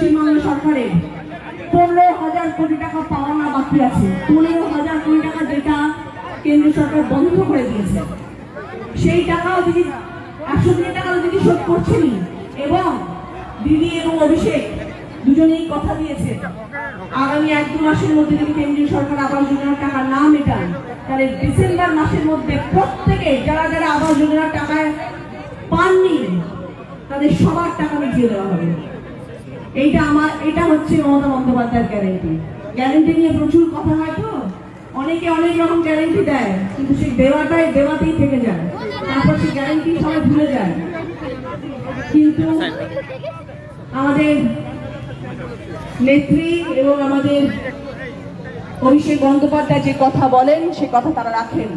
পশ্চিমবঙ্গ সরকারের পনেরো হাজার কোটি টাকা পাওনা বাকি আছে। পনেরো হাজার কোটি টাকা যেটা কেন্দ্র সরকার বন্ধ করে দিয়েছে। সেই টাকাও দিদি একশো দিনের টাকাও দিদি শোধ করছেনই। এবং দিদি এবং অভিষেক দুজনেই কথা দিয়েছে আগামী এক দু মাসের মধ্যে যদি কেন্দ্রীয় সরকার আবাস যোজনার টাকা না মেটান তাহলে ডিসেম্বর মাসের মধ্যে প্রত্যেকে যারা যারা আবাস যোজনার টাকায় পাননি, তাদের সবার টাকা মিটিয়ে দেওয়া হবে। এইটা আমার, এটা হচ্ছে মমতা বন্দ্যোপাধ্যায়ের গ্যারেন্টি গ্যারেন্টি নিয়ে প্রচুর কথা হয় তো? অনেকে অনেক রকম গ্যারেন্টি দেয়, কিন্তু সেই দেওয়াটাই, দেওয়াতেই থেকে যায়। তারপর সেই গ্যারেন্টি সবাই ভুলে যায়। কিন্তু আমাদের নেত্রী এবং আমাদের অভিষেক বন্দ্যোপাধ্যায় যে কথা বলেন, সে কথা তারা রাখেন।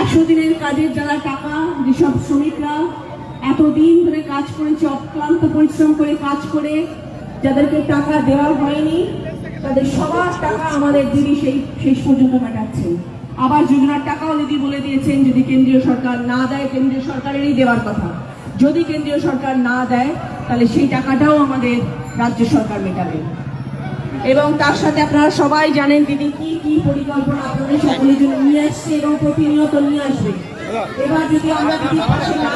একশো দিনের কাজের যারা টাকা, যেসব শ্রমিকরা এতদিন ধরে কাজ করেছে অক্লান্ত পরিশ্রম করে কাজ করে, যাদেরকে টাকা দেওয়া হয়নি, তাদের সবার টাকা আমাদের দিদি সেই, শেষ পর্যন্ত মেটাচ্ছে। আবার যোজনার টাকাও দিদি বলে দিয়েছেন, যদি কেন্দ্রীয় সরকার না দেয়, কেন্দ্রীয় সরকারেরই দেওয়ার কথা। যদি কেন্দ্রীয় সরকার না দেয়, তাহলে সেই টাকাটাও আমাদের রাজ্য সরকার মেটাবে। এবং তার সাথে আপনারা সবাই জানেন দিদি কি কি পরিকল্পনা আপনাদের সকলের জন্য নিয়ে আসছে এবং প্রতিনিয়ত নিয়ে আসবে। এবার যদি আমরা পাশে না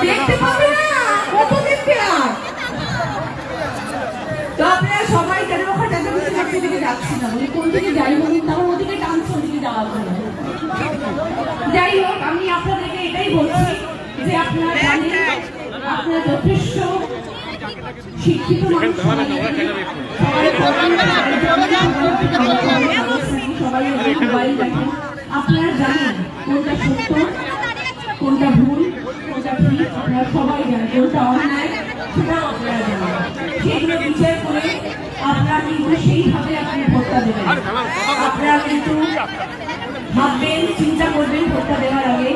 দেখতে পাবে না কত দেখতে আর তো আপনারা সবাই কেন ওখানে চেঁচামেচি দিকে যাচ্ছি না বলি কোন দিকে যাই বলি তারপর ওদিকে টানছে ওদিকে যাওয়ার জন্য যাই হোক, আমি আপনাদেরকে এটাই বলছি যে আপনারা আপনারা যথেষ্ট আপনারা জানেন কোনটা সত্য কোনটা ভুল কোনটা ঠিক আপনারা সবাই জানেন কোনটা অন্যায় সেটাও আপনারা জানেন সেগুলো বিচার করে আপনারা কিন্তু সেইভাবে আপনি ভোটটা দেবেন আপনারা কিন্তু ভাববেন চিন্তা করবেন ভোটটা দেওয়ার আগে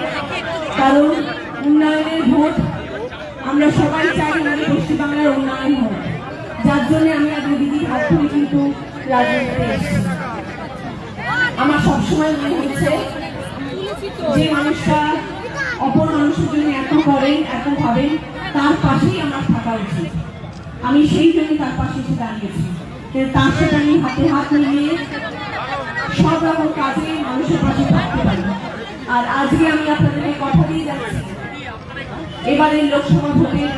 কারণ উন্নয়নের ভোট আমরা সবাই চাই আমাদের পশ্চিমবাংলার উন্নয়ন হোক যার জন্য আমি আজকে দিদির হাত কিন্তু রাজনীতিতে আমার সবসময় মনে হচ্ছে যে মানুষটা অপর মানুষের জন্য এত করেন এত ভাবেন তার পাশেই আমার থাকা উচিত। আমি সেই জন্য তার পাশে এসে দাঁড়িয়েছি। তার সাথে আমি হাতে হাত মিলিয়ে সব রকম কাজে মানুষের পাশে থাকতে পারি। আর আজকে আমি আপনাদেরকে কথা দিয়ে যাচ্ছি। এবারের লোকসভা ভোটের